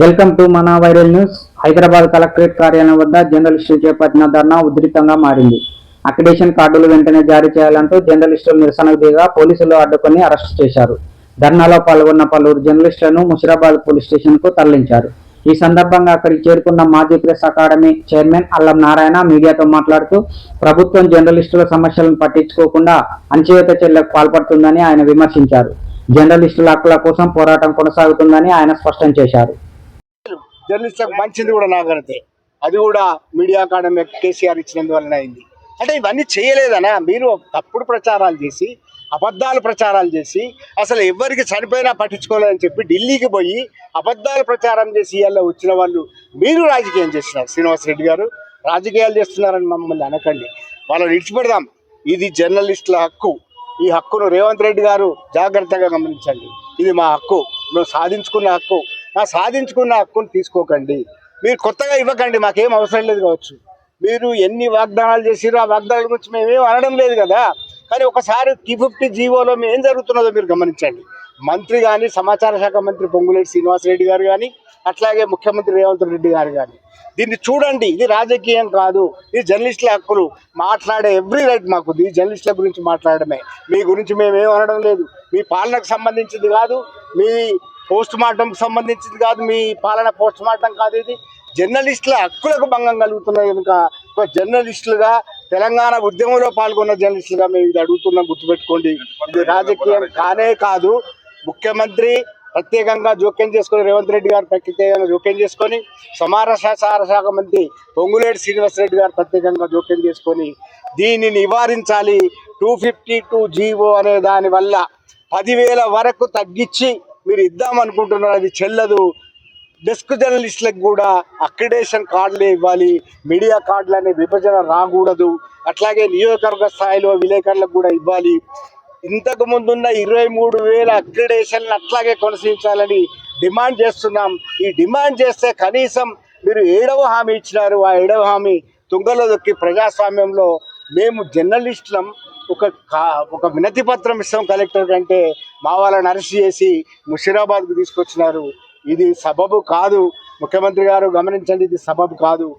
Welcome to మన viral news. Hyderabad collectorate కార్యాలయం వద్ద జర్నలిస్టులు చేపట్టిన ధర్నా ఉధృతంగా మారింది. అక్రిడేషన్ కార్డులు వెంటనే జారీ చేయాలంటూ జర్నలిస్టులు నిరసనకు దిగా పోలీసులు అడ్డుకొని అరెస్టు చేశారు. ధర్నాలో పాల్గొన్న పలువురు జర్నలిస్టులను ముషిరాబాద్ పోలీస్ స్టేషన్కు తరలించారు. ఈ సందర్భంగా అక్కడికి చేరుకున్న మాజీ ప్రెస్ అకాడమీ చైర్మన్ అల్లం నారాయణ మీడియాతో మాట్లాడుతూ ప్రభుత్వం జర్నలిస్టుల సమస్యలను పట్టించుకోకుండా అణచివేత చర్యలకు పాల్పడుతుందని ఆయన విమర్శించారు. జర్నలిస్టుల హక్కుల కోసం పోరాటం కొనసాగుతుందని ఆయన స్పష్టం చేశారు. జర్నలిస్టులకు మంచిది కూడా నాకనతే అది కూడా మీడియా అకాడమీ కేసీఆర్ ఇచ్చినందువలన అయింది. అంటే ఇవన్నీ చేయలేదనా? మీరు తప్పుడు ప్రచారాలు చేసి అబద్ధాలు ప్రచారాలు చేసి అసలు ఎవరికి చనిపోయినా పట్టించుకోలేదని చెప్పి ఢిల్లీకి పోయి అబద్ధాలు ప్రచారం చేసి ఇవాళ వచ్చిన వాళ్ళు మీరు రాజకీయం చేస్తున్నారు. శ్రీనివాస్ రెడ్డి గారు రాజకీయాలు చేస్తున్నారని మమ్మల్ని అనకండి. వాళ్ళని విడిచిపెడదాం. ఇది జర్నలిస్టుల హక్కు. ఈ హక్కును రేవంత్ రెడ్డి గారు జాగ్రత్తగా గమనించండి. ఇది మా హక్కు. మేము సాధించుకున్న హక్కు. సాధించుకున్న హక్కును తీసుకోకండి. మీరు కొత్తగా ఇవ్వకండి మాకేం అవసరం లేదు కావచ్చు. మీరు ఎన్ని వాగ్దానాలు చేసిరో ఆ వాగ్దానాల గురించి మేమేం అనడం లేదు కదా. కానీ ఒకసారి టీ ఫిఫ్టీ జీవోలో ఏం జరుగుతున్నదో మీరు గమనించండి. మంత్రి కానీ సమాచార శాఖ మంత్రి పొంగులేటి శ్రీనివాసరెడ్డి గారు కానీ అట్లాగే ముఖ్యమంత్రి రేవంత్ రెడ్డి గారు కానీ దీన్ని చూడండి ఇది రాజకీయం కాదు ఇది జర్నలిస్టుల హక్కులు. మాట్లాడే ఎవ్రీ రైట్ మాకు ఈ జర్నలిస్టుల గురించి మాట్లాడమే. మీ గురించి మేమేం అనడం లేదు. మీ పాలనకు సంబంధించింది కాదు మీ పోస్ట్ మార్టం సంబంధించింది కాదు మీ పాలన పోస్ట్ మార్టం కాదు ఇది. జర్నలిస్టుల హక్కులకు భంగం కలుగుతున్నాయి కనుక ఒక జర్నలిస్టులుగా తెలంగాణ ఉద్యమంలో పాల్గొన్న జర్నలిస్టులుగా మేము ఇది అడుగుతున్నాం గుర్తుపెట్టుకోండి. ఇది రాజకీయం కానే కాదు. ముఖ్యమంత్రి ప్రత్యేకంగా జోక్యం చేసుకొని రేవంత్ రెడ్డి గారు ప్రత్యేకంగా జోక్యం చేసుకొని సమాచార శాఖ మంత్రి పొంగులేటి శ్రీనివాసరెడ్డి గారు ప్రత్యేకంగా జోక్యం చేసుకొని దీన్ని నివారించాలి. టూ ఫిఫ్టీ టూ జీవో అనే దాని వల్ల పదివేల వరకు తగ్గించి మీరు ఇద్దామనుకుంటున్నారు అది చెల్లదు. డెస్క్ జర్నలిస్టులకు కూడా అక్రిడేషన్ కార్డులే ఇవ్వాలి మీడియా కార్డులు అనే విభజన రాకూడదు. అట్లాగే నియోజకవర్గ స్థాయిలో విలేకరులకు కూడా ఇవ్వాలి. ఇంతకు ముందున్న ఇరవై మూడు వేల అక్రిడేషన్లు అట్లాగే కొనసాగించాలని డిమాండ్ చేస్తున్నాం. ఈ డిమాండ్ చేస్తే కనీసం మీరు ఏడవ హామీ ఇచ్చినారు ఆ ఏడవ హామీ తుంగలో దొక్కి ప్రజాస్వామ్యంలో మేము జర్నలిస్టులం ఒక కా- ఒక వినతి పత్రం ఇస్తాం కలెక్టర్ కంటే మా వాళ్ళని అరెస్ట్ చేసి ముషిరాబాద్కు తీసుకొచ్చినారు. ఇది సబబు కాదు. ముఖ్యమంత్రి గారు గమనించండి ఇది సబబు కాదు.